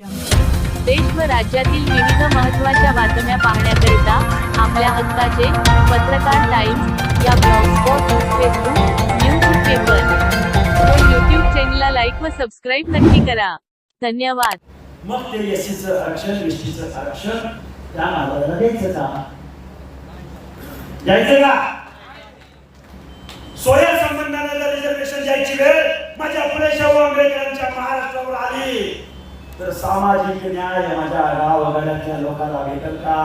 देश व राज्यातील विविध महत्त्वाच्या बातम्या पाहण्याकरिता आपल्या हक्काचे पत्रकार टाइम्स या ब्लॉगस्पॉट फेसबुक न्यूज पेपर. व यूट्यूब चॅनलला लाईक व सबस्क्राईब नक्की करा. धन्यवाद. मग ते एसीचं आरक्षण एसटीचं आरक्षण त्या नावाला द्यायचं का? द्यायचं का? सोया संबंधाने रिझर्वेशन द्यायची वेळ माझ्या पुणे शाहू आंबेडकरांच्या महाराष्ट्रावर आली. तर सामाजिक न्याय माझ्या गावगाड्यातल्या लोकांना भेटेल का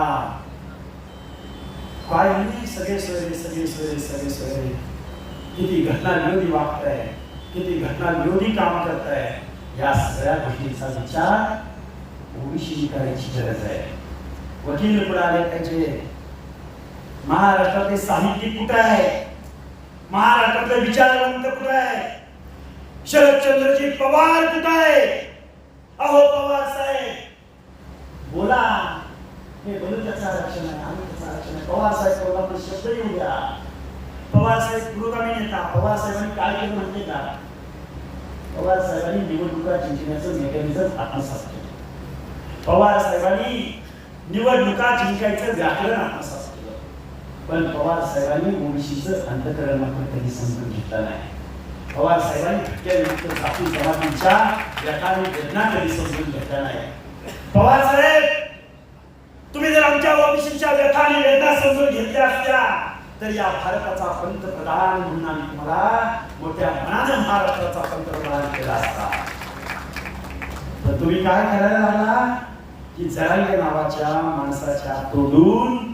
काय म्हणजे सगळे सोयरे सगळे सोयरे सगळे सोयरे किती घटना विरोधी वागताय किती घटना विरोधी काम करताय या सगळ्या गोष्टींचा विचार ओबीसी करायची गरज आहे। वकील पुढे आले पाहिजे। महाराष्ट्रातले साहित्यिक कुठे आहे? महाराष्ट्रातले विचारवंत कुठे आहे? शरदचंद्रजी पवार कुठे आहे? अहो पवार साहेब. बोला. हे बलुत्याचं आरक्षण आहे आम्ही त्याचं आरक्षण आहे. पवार साहेब कोल्हापूर शब्द येऊ द्या. पवार साहेब पुरोगामी नेता. पवार साहेबांनी काय केलं म्हणते का? पवार साहेबांनी निवडणुका जिंकण्याचं मेकॅनिझम आत्मसात केलं. पवार साहेबांनी निवडणुका जिंकायचं व्याकरण आत्मसात केलं. पण पवार साहेबांनी ओबीसीचं अंतकरण मात्र कधी समजून घेतलं नाही. पवार साहेबांनी घटक्याविरुद्ध जाती जमातींच्या व्यथाने वेदना कधी समजून घेतल्या नाही पवार साहेब तुम्ही जर आमच्या ओबीसीच्या व्यथाने वेदना समजून घेतल्या असत्या तर या भारताचा पंतप्रधान म्हणून आम्ही तुम्हाला मोठ्या मनानं महाराष्ट्राचा पंतप्रधान केला असता तर तुम्ही काय करायला आला की जरांगे नावाच्या माणसाच्या तोडून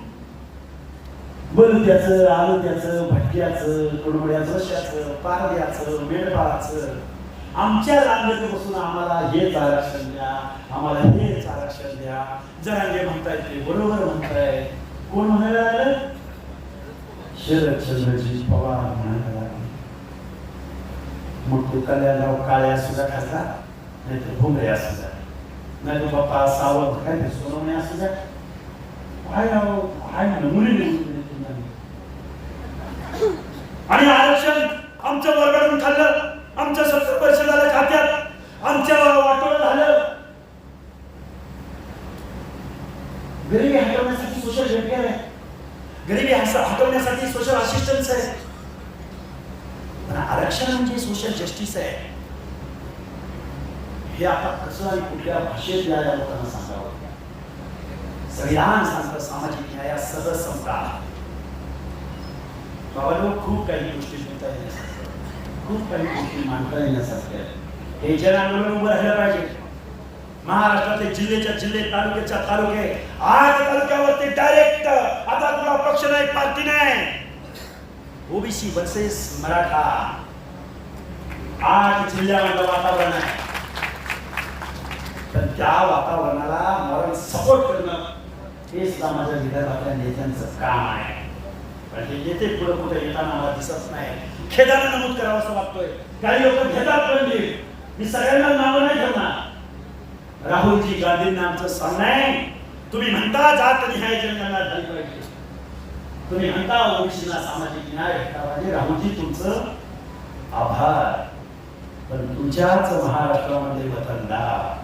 बलुद्याचं आलुद्याचं भटक्याचं कडुबड्याचं रश्याचं पारद्याचं मेंढपाळाचं. आमच्या रांगेत बसून आम्हाला हेच आरक्षण द्या आम्हाला हेच आरक्षण द्या. जरांगे म्हणताय ते बरोबर म्हणताय कोण म्हणायला आलं शरदचंद्रजी पवार म्हणायला लागले. मग तो कल्याणराव काळ्या सुद्धा खासदार नाही तर भुमरे असू द्या. नाही तर बाप्पा सावंत काय ते सोनवणे असू द्या. काय काय नमुने मुली आणि आरक्षण आमच्या वर्गातून खाल्लं. आमच्या सत्तर वर्ष झालं खात्यात. आमच्या वाटोळ झालं. गरिबी हटवण्यासाठी सोशल वेलफेअर आहे. गरिबी हटवण्यासाठी सोशल असिस्टन्स आहे पण आरक्षण म्हणजे सोशल जस्टिस आहे. हे आता कसं आणि कुठल्या भाषेत या या लोकांना सांगावं? संविधान सांगतं सामाजिक न्यायासह समता बाबा खूप काही गोष्टी बोलता येण्यासारख्या. खूप काही गोष्टी मांडता येण्यासारख्या आहेत. हे जन आंदोलन उभं राहिलं पाहिजे. महाराष्ट्रातले जिल्ह्याच्या जिल्हे तालुक्याच्या तालुके आज तालुक्यावरती डायरेक्ट आता तुला पक्ष नाही पार्टी नाही. OBC versus Maratha. आज जिल्ह्यामधलं वातावरण आहे. तर त्या वातावरणाला मला सपोर्ट करणं हे सुद्धा माझ्या विदर्भातल्या नेत्यांचं काम आहे. हे येते पुढे कुठे येताना मला दिसत नाही. खेदानं नमूद करावं असं वाटतोय. काही लोक घेतात पण मी सगळ्यांना नावं नाही ठेवणार. राहुलजी गांधींना आमचं सांगणं आहे तुम्ही म्हणता जात न्याय जनगणना झाली पाहिजे. तुम्ही म्हणता ओबीसीला सामाजिक न्याय भेटला पाहिजे. राहुलजी तुमचं आभार. पण तुमच्याच महाराष्ट्रामध्ये वतनदार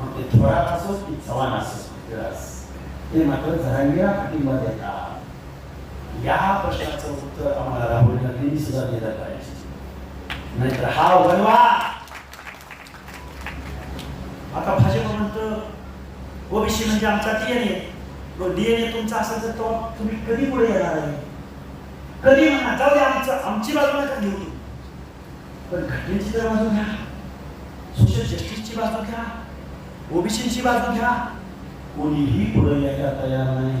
मग ते थोडा असो की चव्हाण असो ते मात्र जरांगीला पाठिंबा देतात या प्रश्नाचं उत्तर आम्हाला राहुल सुद्धा दिलं पाहिजे. नाहीतर हा वनवा आता भाजप म्हणतं ओबीसी म्हणजे आमचा डीएनए डीएनए तुमचा असेल तर तो तुम्ही कधी पुढे येणार आहे? कधी म्हणा जाऊ दे आमचं आमची बाजू नका घेऊ पण घटनेची जर बाजू घ्या. सोशल जस्टिसची बाजू घ्या. ओबीसीची बाजू घ्या. कोणीही पुढे यायला तयार नाही.